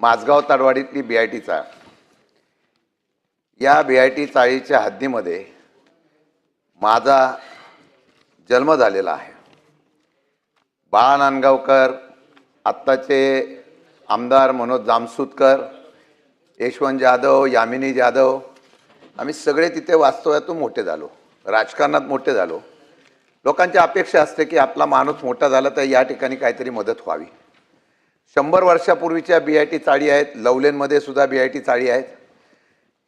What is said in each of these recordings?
माझगाव ताडवाडीतली B I T चाळ. या बी आय टी चाळीच्या हद्दीमध्ये माझा जन्म झालेला आहे. बाळा नांदगावकर आत्ताचे आमदार मनोज जामसूतकर यशवंत जाधव यामिनी जाधव आम्ही सगळे तिथे वास्तव्यातून मोठे झालो. राजकारणात मोठे झालो. लोकांची अपेक्षा असते की आपला माणूस मोठा झाला तर या ठिकाणी काहीतरी मदत व्हावी. शंभर वर्षापूर्वीच्या बी आय टी चाळी आहेत लवलेनमध्ये सुद्धा बी आय टी चाळी आहेत.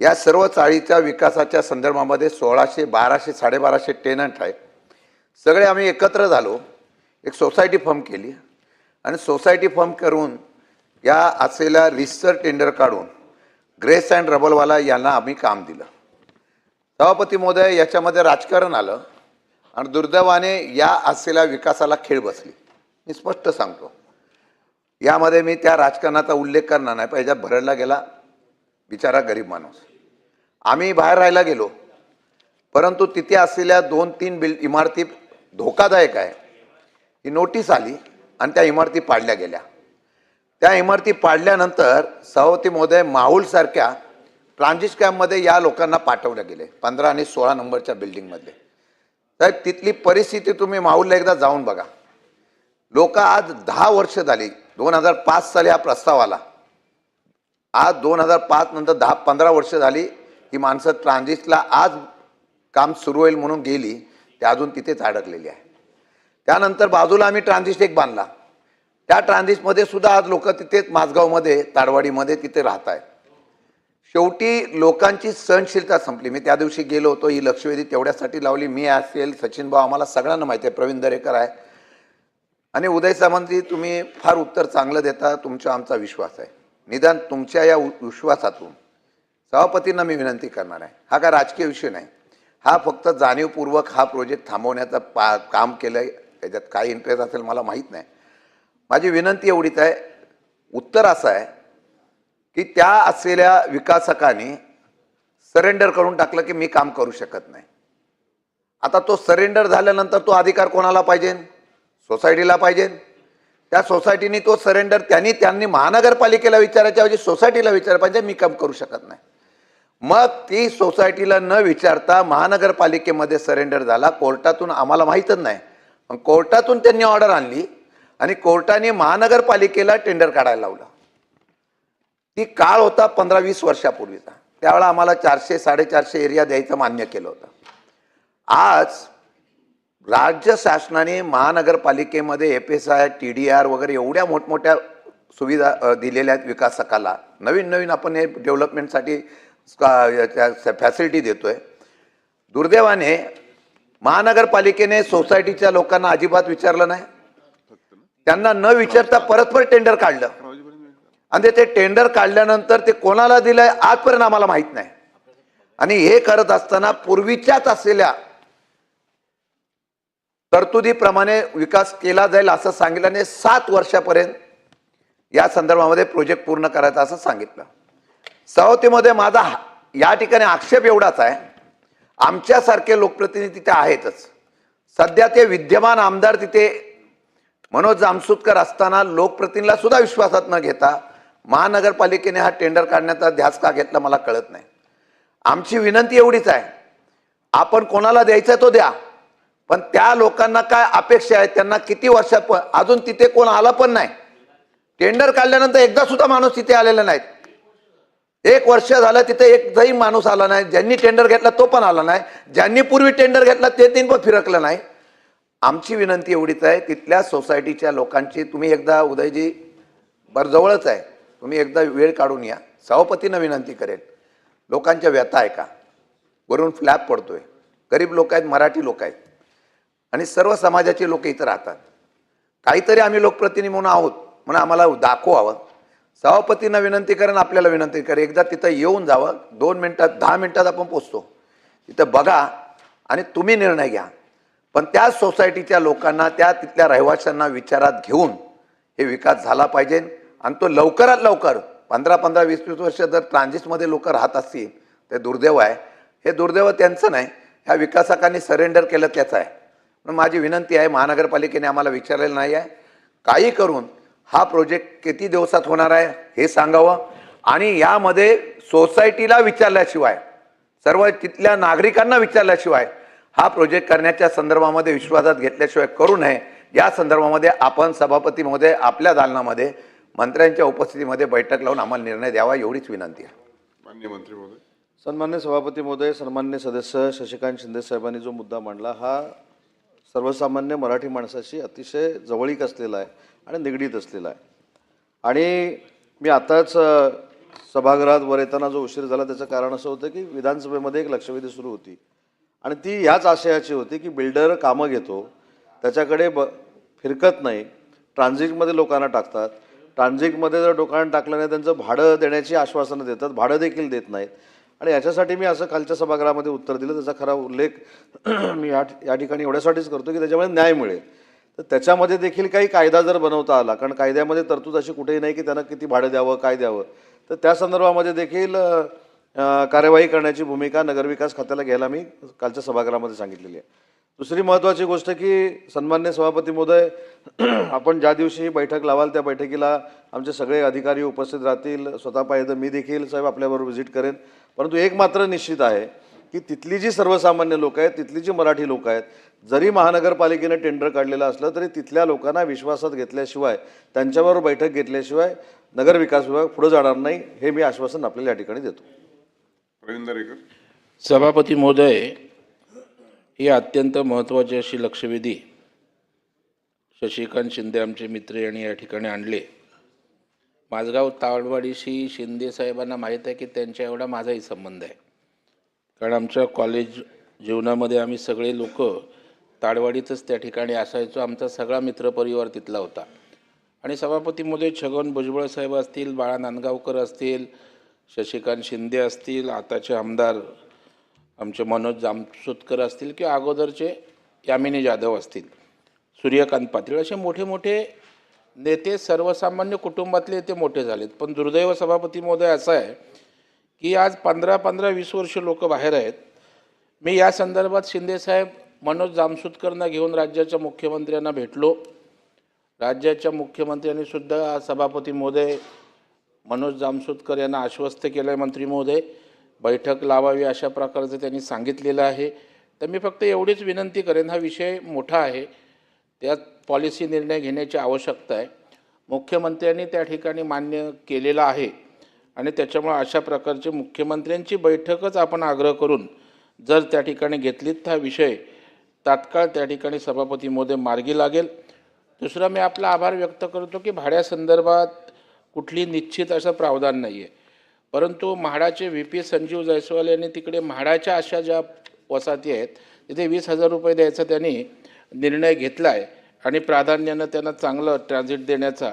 या सर्व चाळीच्या विकासाच्या संदर्भामध्ये सोळाशे बाराशे साडेबाराशे टेनंट आहेत. सगळे आम्ही एकत्र झालो एक सोसायटी फॉर्म केली. आणि सोसायटी फॉर्म करून या असलेल्या रिसर टेंडर काढून ग्रेस अँड रबलवाला यांना आम्ही काम दिलं. सभापती महोदय याच्यामध्ये राजकारण आलं आणि दुर्दैवाने या असलेल्या विकासाला खेळ बसली. मी स्पष्ट सांगतो. यामध्ये मी त्या राजकारणाचा उल्लेख करणार नाही. पण याच्यात भरडला गेला बिचारा गरीब माणूस. आम्ही बाहेर राहायला गेलो. परंतु तिथे असलेल्या दोन तीन बिल इमारती धोकादायक आहे. ही नोटीस आली आणि त्या इमारती पाडल्या गेल्या. त्या इमारती पाडल्यानंतर सभापती महोदय माहुलसारख्या ट्रान्झिट कॅम्पमध्ये या लोकांना पाठवल्या गेले. पंधरा आणि सोळा नंबरच्या बिल्डिंगमधले. साहेब तिथली परिस्थिती तुम्ही माहुलला एकदा जाऊन बघा. लोक आज दहा वर्ष झाली दोन हजार पाच साली हा प्रस्ताव आला. आज दोन हजार पाच नंतर दहा पंधरा वर्ष झाली ही माणसं ट्रान्झिस्टला आज काम सुरू होईल म्हणून गेली ते अजून तिथेच अडकलेली आहे. त्यानंतर बाजूला आम्ही ट्रान्झिस्ट एक बांधला. त्या ट्रान्झिस्टमध्ये सुद्धा आज लोक तिथेच माझगावमध्ये ताडवाडीमध्ये तिथे राहत आहेत. शेवटी लोकांची सहनशीलता संपली. मी त्या दिवशी गेलो होतो ही लक्षवेधी तेवढ्यासाठी लावली. मी असेल सचिन भाऊ आम्हाला सगळ्यांना माहिती आहे. प्रवीण दरेकर आहे. आणि उदय सामंतजी तुम्ही फार उत्तर चांगलं देता तुमचा आमचा विश्वास आहे. निदान तुमच्या या उ- विश्वासातून सभापतींना मी विनंती करणार आहे. हा काय राजकीय विषय नाही. हा फक्त जाणीवपूर्वक हा प्रोजेक्ट थांबवण्याचं पा काम केलं आहे त्याच्यात काय इंटरेस्ट असेल मला माहीत नाही. माझी विनंती एवढीच आहे. उत्तर असं आहे की त्या असलेल्या विकासकांनी सरेंडर करून टाकलं की मी काम करू शकत नाही. आता तो सरेंडर झाल्यानंतर तो अधिकार कोणाला पाहिजे? सोसायटीला पाहिजे. त्या सोसायटीने तो सरेंडर त्यांनी त्यांनी महानगरपालिकेला विचारायच्या ऐवजी सोसायटीला विचार पाहिजे मी काम करू शकत नाही. मग ती सोसायटीला न विचारता महानगरपालिकेमध्ये सरेंडर झाला. कोर्टातून आम्हाला माहीतच नाही. पण कोर्टातून त्यांनी ऑर्डर आणली आणि कोर्टाने महानगरपालिकेला टेंडर काढायला लावलं. ती काळ होता पंधरा वीस वर्षापूर्वीचा. त्यावेळा आम्हाला चारशे साडेचारशे एरिया द्यायचं मान्य केलं होतं. आज राज्य शासनाने महानगरपालिकेमध्ये F S I T D R वगैरे एवढ्या मोठमोठ्या सुविधा दिलेल्या आहेत विकासकाला. नवीन नवीन आपण हे डेव्हलपमेंटसाठी फॅसिलिटी देतोय. दुर्दैवाने महानगरपालिकेने सोसायटीच्या लोकांना अजिबात विचारलं नाही. त्यांना न विचारता परतपर टेंडर काढलं. आणि ते टेंडर काढल्यानंतर ते कोणाला दिलंय आजपर्यंत आम्हाला माहीत नाही. आणि हे करत असताना पूर्वीच्याच असलेल्या तरतुदीप्रमाणे विकास केला जाईल असं सांगितल्याने सात वर्षापर्यंत या संदर्भामध्ये प्रोजेक्ट पूर्ण करायचा असं सांगितलं. सवतीमध्ये माझा हा- या ठिकाणी आक्षेप एवढाच आहे. आमच्यासारखे लोकप्रतिनिधी तिथे आहेतच. सध्या ते विद्यमान आमदार तिथे मनोज जामसुतकर असताना लोकप्रतिनिधीला सुद्धा विश्वासात न घेता महानगरपालिकेने हा टेंडर काढण्याचा ध्यास का घेतला मला कळत नाही. आमची विनंती एवढीच आहे. आपण कोणाला द्यायचा तो द्या. पण त्या लोकांना काय अपेक्षा आहे त्यांना किती वर्षात पण अजून तिथे कोण आला पण नाही. टेंडर काढल्यानंतर एकदा सुद्धा माणूस तिथे आलेला नाही एक वर्ष झालं तिथे एकदाही माणूस आला नाही. ज्यांनी टेंडर घेतला तो पण आला नाही. ज्यांनी पूर्वी टेंडर घेतला ते तीन पण फिरकलं नाही. आमची विनंती एवढीच आहे तिथल्या सोसायटीच्या लोकांची तुम्ही एकदा उदयजी बर जवळच आहे. तुम्ही एकदा वेळ काढून या. सभापतींना विनंती करेल लोकांच्या व्यथा आहे का वरून फ्लॅप पडतोय. गरीब लोक आहेत मराठी लोक आहेत. आणि सर्व समाजाचे लोक इथं राहतात. काहीतरी आम्ही लोकप्रतिनिधी म्हणून आहोत म्हणून आम्हाला दाखवावं. सभापतींना विनंती करेन आपल्याला विनंती करेन. एकदा तिथं येऊन जावं. दोन मिनटात दहा मिनटात आपण पोचतो. तिथं बघा आणि तुम्ही निर्णय घ्या. पण त्या सोसायटीच्या लोकांना त्या तिथल्या रहिवाशांना विचारात घेऊन हे विकास झाला पाहिजे. आणि तो लवकरात लवकर पंधरा पंधरा वीस वीस वर्ष जर ट्रान्झिटमध्ये लोक राहत असतील ते दुर्दैव आहे. हे दुर्दैव त्यांचं नाही. ह्या विकासकांनी सरेंडर केलं त्याचं आहे. म्हणून माझी विनंती आहे महानगरपालिकेने आम्हाला विचारलेलं नाही आहे. काही करून हा प्रोजेक्ट किती दिवसात होणार आहे हे सांगावं. आणि यामध्ये सोसायटीला विचारल्याशिवाय सर्व तिथल्या नागरिकांना विचारल्याशिवाय हा प्रोजेक्ट करण्याच्या संदर्भामध्ये विश्वासात घेतल्याशिवाय करू नये. या संदर्भामध्ये आपण सभापती महोदय आपल्या दालनामध्ये मंत्र्यांच्या उपस्थितीमध्ये बैठक लावून आम्हाला निर्णय द्यावा एवढीच विनंती आहे. मान्य मंत्री महोदय. सन्मान्य सभापती महोदय सन्मान्य सदस्य शशिकांत शिंदे साहेबांनी जो मुद्दा मांडला हा सर्वसामान्य मराठी माणसाशी अतिशय जवळीक असलेला आहे आणि निगडीत असलेला आहे. आणि मी आताच सभागृहात वर येताना जो उशीर झाला त्याचं कारण असं होतं की विधानसभेमध्ये एक लक्षवेधी सुरू होती. आणि ती ह्याच आशयाची होती की बिल्डर कामं घेतो त्याच्याकडे ब फिरकत नाही ट्रान्झिटमध्ये लोकांना टाकतात ट्रान्झिटमध्ये जर लोकांना टाकलं नाही त्यांचं भाडं देण्याची आश्वासनं देतात भाडं देखील देत नाहीत आणि याच्यासाठी मी असं खालच्या सभागृहामध्ये उत्तर दिलं. त्याचा खरा उल्लेख मी या या ठिकाणी एवढ्यासाठीच करतो की त्याच्यामुळे न्याय मिळेल. तर त्याच्यामध्ये देखील काही कायदा जर बनवता आला कारण कायद्यामध्ये तरतूद अशी कुठेही नाही की त्यांना किती भाडं द्यावं काय द्यावं तर त्या संदर्भामध्ये देखील कार्यवाही करण्याची भूमिका नगरविकास खात्याला घ्यायला मी कालच्या सभागृहामध्ये सांगितलेली आहे. दुसरी महत्त्वाची गोष्ट की सन्मान्य सभापती महोदय आपण ज्या दिवशी ही बैठक लावाल त्या बैठकीला आमचे सगळे अधिकारी उपस्थित राहतील. स्वतः पाहिजे मी देखील साहेब आपल्याबरोबर व्हिजिट करेन. परंतु एक मात्र निश्चित आहे की तिथली जी सर्वसामान्य लोक आहेत तिथली जी मराठी लोक आहेत जरी महानगरपालिकेनं टेंडर काढलेलं असलं तरी तिथल्या लोकांना विश्वासात घेतल्याशिवाय त्यांच्याबरोबर बैठक घेतल्याशिवाय नगर विकास विभाग पुढे जाणार नाही हे मी आश्वासन आपल्याला या ठिकाणी देतो. प्रवीण दरेकर. सभापती महोदय ही अत्यंत महत्त्वाची अशी लक्षवेधी शशिकांत शिंदे आमचे मित्र यांनी या ठिकाणी आणले. माझगाव तावडवाडीशी शिंदे साहेबांना माहीत आहे की त्यांच्या एवढा माझाही संबंध आहे. कारण आमच्या कॉलेज जीवनामध्ये आम्ही सगळे लोक ताडवाडीतच त्या ठिकाणी असायचो. आमचा सगळा मित्रपरिवार तिथला होता. आणि सभापतीमध्ये छगन भुजबळ साहेब असतील बाळा नांदगावकर असतील शशिकांत शिंदे असतील आताचे आमदार आमचे मनोज जामसुतकर असतील किंवा अगोदरचे यामिनी जाधव असतील सूर्यकांत पाटील असे मोठे मोठे नेते सर्वसामान्य कुटुंबातले ते मोठे झालेत. पण दुर्दैव सभापती महोदय असं आहे की आज पंधरा पंधरा वीस वर्ष लोक बाहेर आहेत. मी या संदर्भात शिंदेसाहेब मनोज जामसुतकरना घेऊन राज्याच्या मुख्यमंत्र्यांना भेटलो. राज्याच्या मुख्यमंत्र्यांनी सुद्धा सभापती महोदय मनोज जामसुतकर यांना आश्वस्त केलं आहे मंत्री महोदय. बैठक लावावी अशा प्रकारचं त्यांनी सांगितलेलं आहे. तर मी फक्त एवढीच विनंती करेन हा विषय मोठा आहे. त्यात पॉलिसी निर्णय घेण्याची आवश्यकता आहे. मुख्यमंत्र्यांनी त्या ठिकाणी मान्य केलेलं आहे. आणि त्याच्यामुळे अशा प्रकारची मुख्यमंत्र्यांची बैठकच आपण आग्रह करून जर त्या ठिकाणी घेतलीत हा विषय तात्काळ त्या ठिकाणी सभापती महोदय मार्गी लागेल. दुसरा मी आपला आभार व्यक्त करतो की भाड्यासंदर्भात कुठली निश्चित असं प्रावधान नाही आहे परंतु म्हाडाचे व्ही. पी. संजीव जयस्वाल यांनी तिकडे म्हाडाच्या अशा ज्या वसाहती आहेत तिथे वीस हजार रुपये द्यायचं त्यांनी निर्णय घेतला आहे आणि प्राधान्यानं त्यांना चांगलं ट्रान्झिट देण्याचा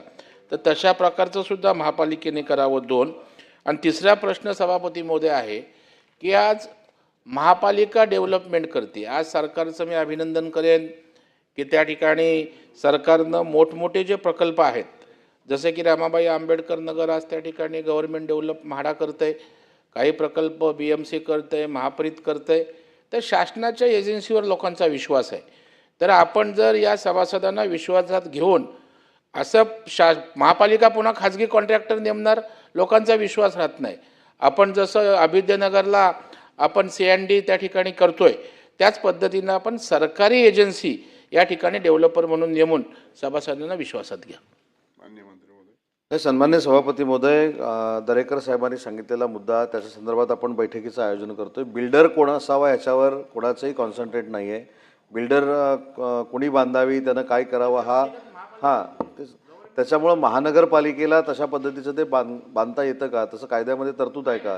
तर तशा प्रकारचं सुद्धा महापालिकेने करावं दोन. आणि तिसरा प्रश्न सभापती आहे की आज महापालिका डेव्हलपमेंट करते. आज सरकारचं मी अभिनंदन करेन की त्या ठिकाणी सरकारनं मोठमोठे जे प्रकल्प आहेत जसे की रामाबाई आंबेडकर नगर आज त्या ठिकाणी गव्हर्नमेंट डेव्हलप म्हाडा करतं आहे काही प्रकल्प बी एम सी करतं आहे महाप्रीत करतं आहे तर शासनाच्या एजन्सीवर लोकांचा विश्वास आहे. तर आपण जर या सभासदांना विश्वासात घेऊन असं शा महापालिका पुन्हा खाजगी कॉन्ट्रॅक्टर नेमणार लोकांचा विश्वास राहत नाही. आपण जसं अभिद्यनगरला आपण सी एन डी त्या ठिकाणी करतोय त्याच पद्धतीनं आपण सरकारी एजन्सी या ठिकाणी डेव्हलपर म्हणून नेमून सभासदांना विश्वासात घ्या. सन्मान्य सभापती महोदय दरेकर साहेबांनी सांगितलेला मुद्दा त्याच्या संदर्भात आपण बैठकीचं आयोजन करतोय. बिल्डर कोण असावा याच्यावर कोणाचंही कॉन्सन्ट्रेट नाही आहे बिल्डर कोणी बांधावी त्यानं काय करावं हा हां तेच त्याच्यामुळं महानगरपालिकेला तशा पद्धतीचं ते बांध बांधता येतं का? तसं कायद्यामध्ये तरतूद आहे का?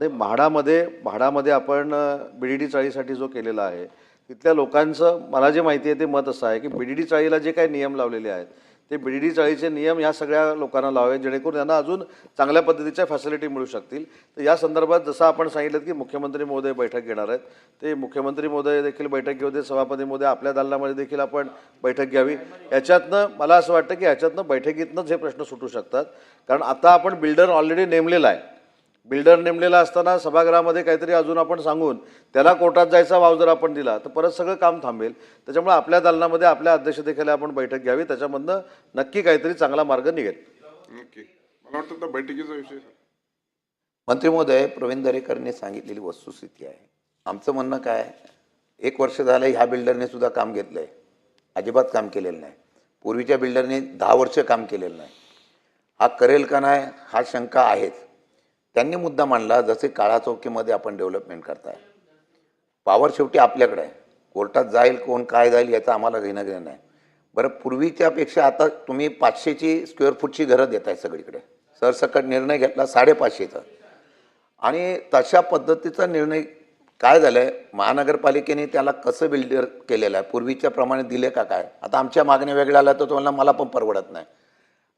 नाही म्हाडामध्ये म्हाडामध्ये आपण बी डी डी चाळीसाठी जो केलेला आहे तिथल्या लोकांचं मला जे माहिती आहे ते मत असं आहे की बी डी डी चाळीला जे काही नियम लावलेले आहेत ते बी डी चाळीचे नियम ह्या सगळ्या लोकांना लावावे जेणेकरून त्यांना अजून चांगल्या पद्धतीच्या फॅसिलिटी मिळू शकतील. तर या संदर्भात जसं आपण सांगितलं की मुख्यमंत्री महोदय बैठक घेणार आहेत. ते मुख्यमंत्री महोदय देखील बैठक घेऊ दे सभापती महोदय आपल्या दालनामध्ये देखील आपण बैठक घ्यावी. याच्यातनं मला असं वाटतं की याच्यातनं बैठकीतनंच हे प्रश्न सुटू शकतात. कारण आता आपण बिल्डर ऑलरेडी नेमलेला आहे. बिल्डर नेमलेला असताना सभागृहामध्ये काहीतरी अजून आपण सांगून त्याला कोर्टात जायचा वाव जर आपण दिला तर परत सगळं काम थांबेल. त्याच्यामुळे आपल्या दालनामध्ये आपल्या अध्यक्षतेखाली आपण बैठक घ्यावी त्याच्यामधनं नक्की काहीतरी चांगला मार्ग निघेल. नक्की. मला वाटतं बैठकीचा विषय सर मंत्री महोदय प्रवीण दरेकरने सांगितलेली वस्तुस्थिती आहे. आमचं म्हणणं काय? एक वर्ष झालं ह्या बिल्डरने सुद्धा काम घेतलं आहे अजिबात काम केलेलं नाही. पूर्वीच्या बिल्डरने दहा वर्ष काम केलेलं नाही. हा करेल का नाही? हा शंका आहेच. त्यांनी मुद्दा मांडला जसे काळा चौकीमध्ये आपण डेव्हलपमेंट करताय पॉवर शेवटी आपल्याकडे आहे. कोर्टात जाईल कोण काय जाईल याचं आम्हाला घेणं घेणं नाही. बरं पूर्वीच्यापेक्षा आता तुम्ही पाचशेची स्क्वेअर फूटची घरं आहे सगळीकडे. सरसकट निर्णय घेतला साडेपाचशेचा. आणि तशा पद्धतीचा निर्णय काय झालं आहे महानगरपालिकेने त्याला कसं बिल्डर केलेलं आहे? पूर्वीच्या प्रमाणे दिले का काय? आता आमच्या मागण्या वेगळ्या आल्या तर तुम्हाला मला पण परवडत नाही.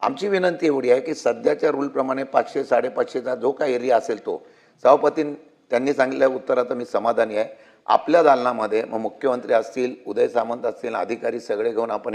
आमची विनंती एवढी आहे की सध्याच्या रूलप्रमाणे पाचशे साडेपाचशेचा जो काही एरिया असेल तो. सभापती त्यांनी सांगितल्या उत्तरात मी समाधानी आहे. आपल्या दालनामध्ये मग मुख्यमंत्री असतील उदय सामंत असतील अधिकारी सगळे घेऊन आपण एक